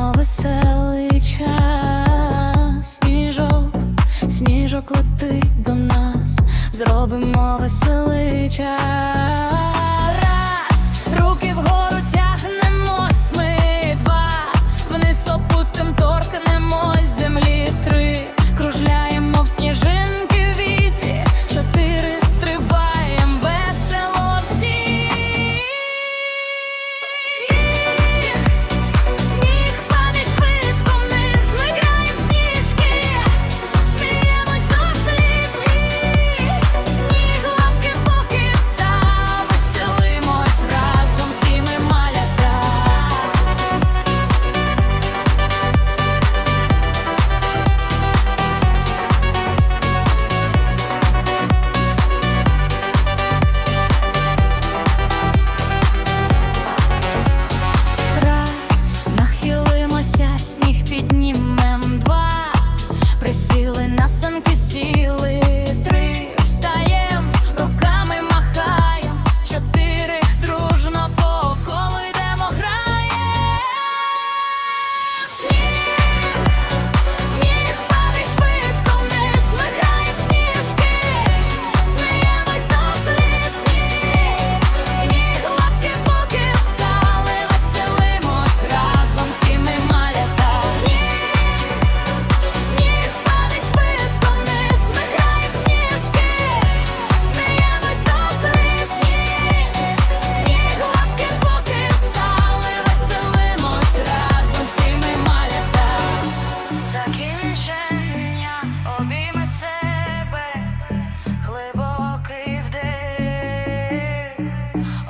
Прийшов веселий час, сніжок, сніжок летить до нас, зробимо веселий час.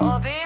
Obi.